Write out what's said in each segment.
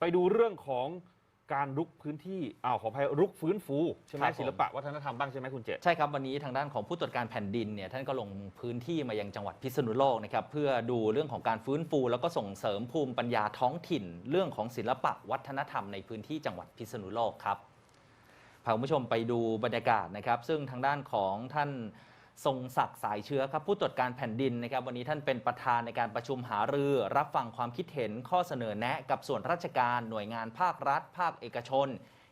ไปดูเรื่องของการรุกพื้นที่อ้าวขออภัยรุกฟื้นฟูใช่ไหมครับผม ศิลปะวัฒนธรรมบ้างใช่ไหมคุณเจษ ใช่ครับ วันนี้ทางด้านของผู้ตรวจการแผ่นดินเนี่ยท่านก็ลงพื้นที่มายังจังหวัดพิษณุโลกนะครับเพื่อดูเรื่องของการฟื้นฟู แล้วก็ส่งเสริมภูมิปัญญาท้องถิ่น เรื่องของศิลปะวัฒนธรรมในพื้นที่จังหวัดพิษณุโลกครับพาคุณผู้ชมไปดูบรรยากาศนะครับ ซึ่งทางด้านของท่าน ทรงศักดิ์สายเชื้อครับผู้ตรวจการแผ่นดินนะครับวันนี้ท่านเป็นประธานในการประชุมหารือ รับฟังความคิดเห็นข้อเสนอแนะ กับส่วนราชการหน่วยงานภาครัฐ ภาคเอกชน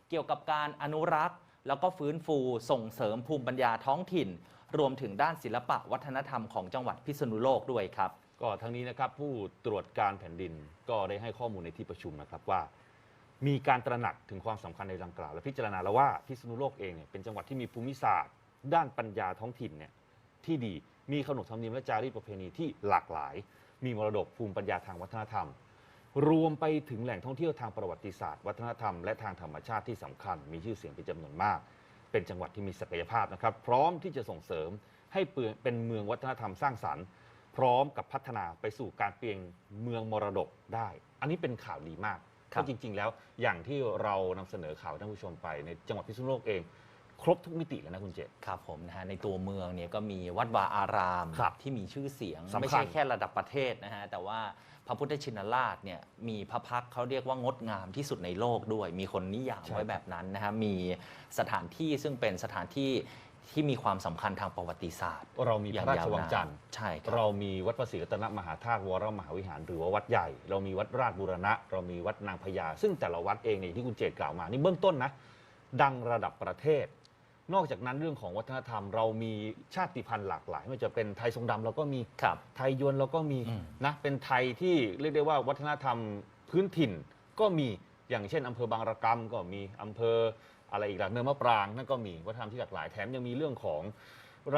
เกี่ยวกับการอนุรักษ์ แล้วก็ฟื้นฟูส่งเสริมภูมิปัญญาท้องถิ่น รวมถึงด้านศิลปะวัฒนธรรมของจังหวัดพิษณุโลกด้วยครับ ก็ทั้งนี้นะครับผู้ตรวจการแผ่นดินก็ได้ให้ข้อมูลในที่ประชุมนะครับว่า มีการตระหนักถึงความสำคัญในดังกล่าวและพิจารณาแล้วว่าพิษณุโลกเองเนี่ยเป็นจังหวัดที่มีภูมิศาสตร์ ด้านปัญญาท้องถิ่นเนี่ยที่ดีมีขนบธรรมเนียมและจารีตประเพณีที่หลากหลาย มีมรดกภูมิปัญญาทางวัฒนธรรม รวมไปถึงแหล่งท่องเที่ยวทางประวัติศาสตร์ วัฒนธรรมและทางธรรมชาติที่สำคัญ มีชื่อเสียงเป็นจำนวนมาก เป็นจังหวัดที่มีศักยภาพนะครับ พร้อมที่จะส่งเสริมให้เป็นเมืองวัฒนธรรมสร้างสรรค์ พร้อมกับพัฒนาไปสู่การเปลี่ยนเมืองมรดกได้ อันนี้เป็นข่าวดีมากเพราะจริง ๆ แล้วอย่างที่เรานำเสนอข่าวท่านผู้ชมไปในจังหวัดพิษณุโลกเอง ครบทุกมิติแล้วนะคุณเจษ ครับผมนะฮะในตัวเมืองเนี่ยก็มีวัดวาอารามครับที่มีชื่อเสียง สำคัญ ไม่ใช่แค่ระดับประเทศนะฮะแต่ว่าพระพุทธชินราชเนี่ยมีพระพักตร์เขาเรียกว่างดงามที่สุดในโลกด้วย มีคนนิยามใช่ไว้แบบนั้นนะฮะมีสถานที่ซึ่งเป็นสถานที่ที่มีความสำคัญทางประวัติศาสตร์เรามีอพย่างระราชยาววังนานจันทร์ ใช่ครับ เรามีวัดพระศรีรัตนมหาธาตุวรมหาวิหารหรือว่าวัดใหญ่ เรามีวัดราชบูรณะ เรามีวัดนางพญาซึ่งแต่ละวัดเองเนี่ยที่คุณเจตกล่าวมานี่เบื้องต้นนะดังระดับประเทศ นอกจากนั้นเรื่องของวัฒนธรรมเรามีชาติพันธุ์หลากหลายไม่ว่าจะเป็นไทยทรงดำเราก็มีครับไทยยวนเราก็มีอืม นะเป็นไทยที่เรียกได้ว่าวัฒนธรรมพื้นถิ่นก็มีอย่างเช่นอำเภอบางระกำก็มีอำเภออะไรอีกล่ะเนินมะปรางนั่นก็มีวัฒนธรรมที่หลากหลายแถมยังมีเรื่องของ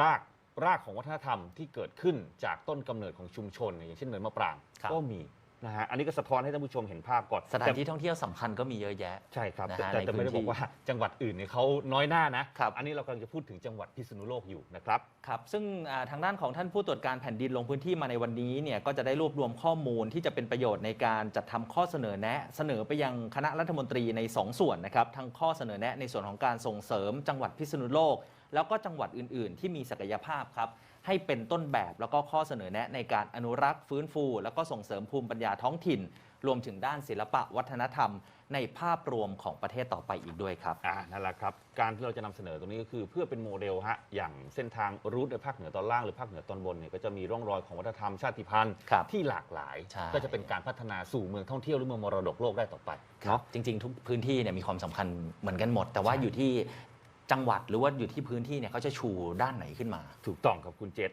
รากรากของวัฒนธรรมที่เกิดขึ้นจากต้นกำเนิดของชุมชน อย่างเช่นเนินมะปรางครับ ก็มี นะฮะอันนี้ก็สะท้อนให้ท่านผู้ชมเห็นภาพก่อนสถานที่ท่องเที่ยวสำคัญก็มีเยอะแยะ ใช่ครับ นะแต่ฮะแต่ในแต่ไม่ได้พื้บนอกที่ว่าจังหวัดอื่นเนี่ยเขาน้อยหน้านะครับอันนี้เรากำลังจะพูดถึงจังหวัดพิษณุโลกอยู่นะครับ ครับซึ่งอ่าทางด้านของท่านผู้ตรวจการแผ่นดินลงพื้นที่มาในวันนี้เนี่ยก็จะได้รวบรวมข้อมูลที่จะเป็นประโยชน์ในการจัดทำข้อเสนอแนะ เสนอไปยังคณะรัฐมนตรีใน 2 ส่วนนะครับทั้งข้อเสนอแนะในส่วนของการส่งเสริม จังหวัดพิษณุโลก แล้วก็จังหวัดอื่น ๆ ที่มีศักยภาพครับ ให้เป็นต้นแบบแล้วก็ข้อเสนอแนะในการอนุรักษ์ฟื้นฟู แล้วก็ส่งเสริมภูมิปัญญาท้องถิ่น รวมถึงด้านศิลปะวัฒนธรรม ในภาพรวมของประเทศต่อไปอีกด้วยครับ อ่านั่นแหละครับ การที่เราจะนำเสนอตรงนี้ก็คือเพื่อเป็นโมเดลฮะอย่างเส้นทางรูทในภาคเหนือตอนล่างหรือภาคเหนือตอนบนเนี่ยก็จะมีร่องรอยของวัฒนธรรมชาติพันธุ์ครับที่หลากหลาย ใช่ ก็จะเป็นการพัฒนาสู่เมืองท่องเที่ยวหรือเมืองมรดกโลกได้ต่อไปเนาะเนาะจริงๆ ทุกพื้นที่เนี่ยมีความสำคัญเหมือนกันหมด แต่ว่าใช่อยู่ที่ จังหวัดหรือว่าอยู่ที่พื้นที่เนี่ยเขาจะชูด้านไหนขึ้นมา ถูกต้องครับคุณเจต